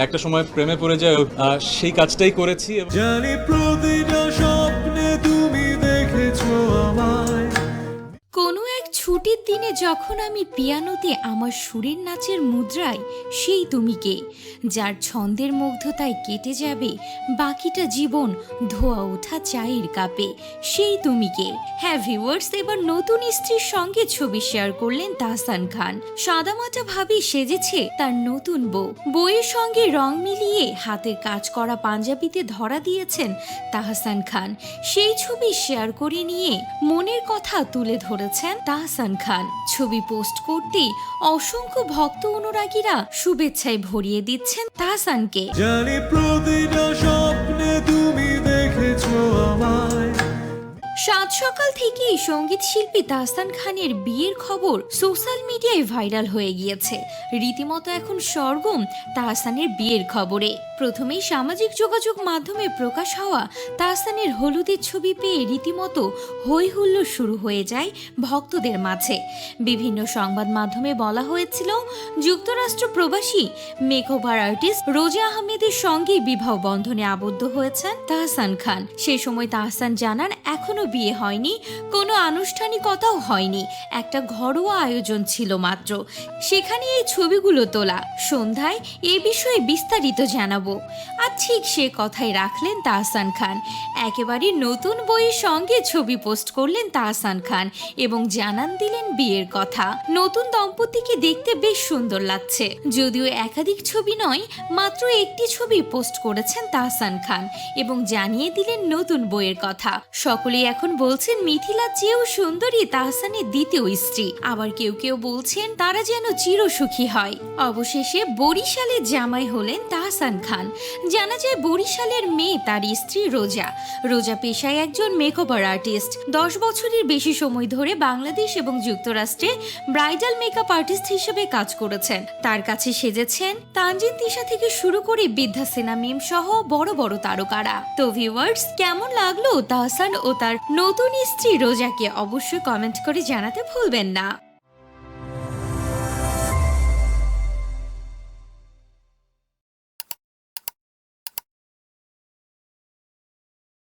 একটা সময় প্রেমে পড়ে যায় সেই কাজটাই করেছি জানি প্রতিটা ছুটির দিনে যখন আমি পিয়ানোতে আমার সুরের নাচের মুদ্রায়, সেই তুমি কে? যার ছন্দের মুগ্ধতায় কেটে যাবে, বাকিটা জীবন ধোয়া ওঠা চায়ের কাপে, সেই তুমি কে? হ্যাঁ ভিউয়ার্স এবার নতুন স্ত্রীর সঙ্গে ছবি শেয়ার করলেন তাহসান খান। সাদামাটা ভাবে সেজেছে তার নতুন বউ। বইয়ের সঙ্গে রং মিলিয়ে হাতের কাজ করা পাঞ্জাবিতে ধরা দিয়েছেন তাহসান খান। সেই ছবি শেয়ার করে নিয়ে মনের কথা তুলে ধরেছেন তাহসান খান। ছবি পোস্ট করতেই অসংখ্য ভক্ত অনুরাগীরা শুভেচ্ছায় ভরিয়ে দিচ্ছেন তাহসানকে। জানি প্রতিটা স্বপ্নে তুমি দেখেছ আমায়। সাত সকাল থেকেই সংগীত শিল্পী তাহসান খানের বিয়ের খবর সোশ্যাল মিডিয়ায় ভাইরাল হয়ে গিয়েছে। রীতিমতো এখন সরগম তাহসানের বিয়ের খবরে। প্রথমেই সামাজিক যোগাযোগ মাধ্যমে প্রকাশ হওয়া তাহসানের হলুদের ছবি পেয়ে রীতিমতো হই হুল্লোড় শুরু হয়ে যায় ভক্তদের মাঝে। বিভিন্ন সংবাদ মাধ্যমে বলা হয়েছিল, যুক্তরাষ্ট্র প্রবাসী মেকওভার আর্টিস্ট রোজা আহমেদের সঙ্গে বিবাহ বন্ধনে আবদ্ধ হয়েছেন তাহসান খান। সে সময় তাহসান জানান, এখনও বিয়ে হয়নি, কোনো আনুষ্ঠানিকতাও হয়নি। একটা ঘরোয়া আয়োজন ছিল মাত্র। সেখানে এই ছবিগুলো তোলা। সন্ধ্যায় এ বিষয়ে বিস্তারিত জানাব। আর ঠিক সে কথাই রাখলেন তাহসান খান। একেবারে নতুন বইয়ের সঙ্গে ছবি পোস্ট করলেন তাহসান খান এবং জানান দিলেন বিয়ের কথা। নতুন দম্পতিকে দেখতে বেশ সুন্দর লাগছে। যদিও একাধিক ছবি নয়, মাত্র একটি ছবি পোস্ট করেছেন তাহসান খান এবং জানিয়ে দিলেন নতুন বইয়ের কথা। সকলেই এখন বলছেন, মিথিলা চেয়েও সুন্দরী, তাহসানের দ্বিতীয় স্ত্রী। আবার কেউ কেউ বলছেন, তারা যেন চিরসুখী হয়। অবশেষে বরিশালে জামাই হলেন তাহসান খান। জানা যায়, বরিশালের মেয়ে তার স্ত্রী রোজা। রোজা পেশায় একজন মেকওভার আর্টিস্ট। দশ বছরের বেশি সময় ধরে বাংলাদেশ এবং যুক্তরাষ্ট্রে ব্রাইডাল মেকআপ আর্টিস্ট হিসেবে কাজ করেছেন। তার কাছে সেজেছেন, তানজিন তিশা থেকে শুরু করে বিদ্যা সিনা মিম সহ বড় বড় তারকারা। তো ভিউয়ার্স, কেমন লাগল তাহসান ও তার নতুন স্ত্রী রোজাকে অবশ্যই কমেন্ট করে জানাতে ভুলবেন না।